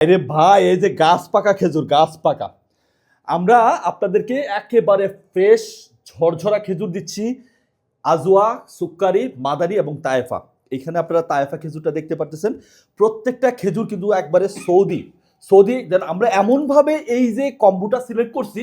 আরে ভাই, এই যে গাছ পাকা খেজুর, গাছ পাকা। আমরা আপনাদেরকে একেবারে ফ্রেশ ঝরঝরা খেজুর দিচ্ছি আজওয়া সুক্কারি, মাদারি এবং তায়েফা। এখানে আপনারা তায়েফা খেজুরটা দেখতে পারতেছেন। প্রত্যেকটা খেজুর কিন্তু একবারে সৌদি। সৌদি, দেন আমরা এমনভাবে এই যে কম্বুটা সিলেক্ট করছি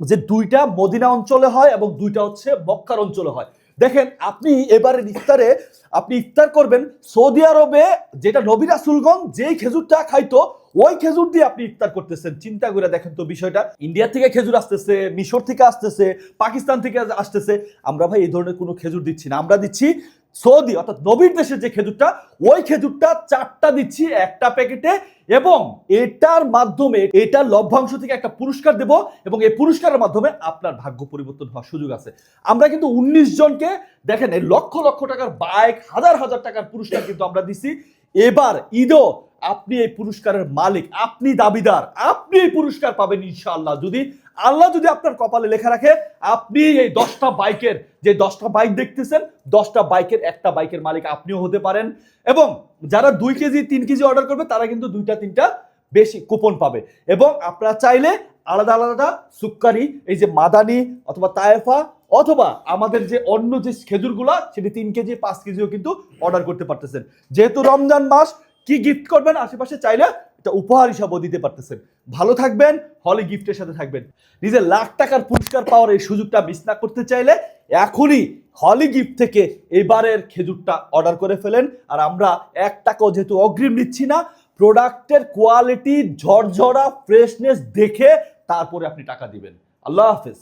যে দুইটা মদিনা অঞ্চলে হয় এবং দুইটা হচ্ছে মক্কার অঞ্চলে হয়। দেখেন, আপনি এবারে ইফতারে, আপনি ইফতার করবেন সৌদি আরবে, যেটা নবী রাসুলগঞ্জ যেই খেজুরটা খাইতো ওই খেজুর দিয়ে আপনি ইফতার করতেছেন। চিন্তা করে দেখেন তো বিষয়টা। ইন্ডিয়া থেকে খেজুর আসতেছে, মিশর থেকে আসতেছে, পাকিস্তান থেকে আসতেছে। আমরা ভাই এই ধরনের কোনো খেজুর দিচ্ছি না। আমরা দিচ্ছি সৌদি, অর্থাৎ নবীর দেশের যে খেজুরটা, ওই খেজুরটা চারটা দিচ্ছি একটা প্যাকেটে এবং এটার মাধ্যমে, এটার লভ্যাংশ থেকে একটা পুরস্কার দেব এবং এই পুরস্কারের মাধ্যমে আপনার ভাগ্য পরিবর্তন হওয়ার সুযোগ আছে। আমরা কিন্তু উনিশ জনকে, দেখেন এই লক্ষ লক্ষ টাকার বাইক হাজার হাজার টাকার পুরস্কার কিন্তু আমরা দিছি। এবার ঈদও আপনি এই পুরস্কারের মালিক, আপনি দাবিদার, আপনি এই পুরস্কার পাবেন ইনশাআল্লাহ। যদি আল্লাহ যদি আপনার কপালে লেখা রাখে, আপনি এই দশটা বাইকের, যে দশটা বাইক দেখতেছেন, দশটা বাইকের, একটা বাইকের মালিক আপনিও হতে পারেন। এবং যারা দুই কেজি, তিন কেজি অর্ডার করবে, তারা কিন্তু দুইটা, তিনটা বেশি কুপন পাবে। এবং আপনারা চাইলে আলাদা আলাদা সুক্কারি, এই যে মাদানি অথবা তায়েফা, অথবা আমাদের যে অন্য যে খেজুরগুলা, সেটি তিন কেজি, পাঁচ কেজিও কিন্তু অর্ডার করতে পারতেছেন। যেহেতু রমজান মাস কি গিফট করবেন আশেপাশে চাইলে এটা উপহার হিসাবেও দিতে পারতেছেন। ভালো থাকবেন, হলি গিফটের সাথে থাকবেন। নিজের লাখ টাকার পুরস্কার পাওয়ার এই সুযোগটা মিস না করতে চাইলে এখনই হলি গিফট থেকে এবারের খেজুরটা অর্ডার করে ফেলেন। আর আমরা এক টাকাও যেহেতু অগ্রিম নিচ্ছি না প্রোডাক্টের কোয়ালিটি ঝরঝরা ফ্রেশনেস দেখে তারপরে আপনি টাকা দিবেন। আল্লাহ হাফেজ।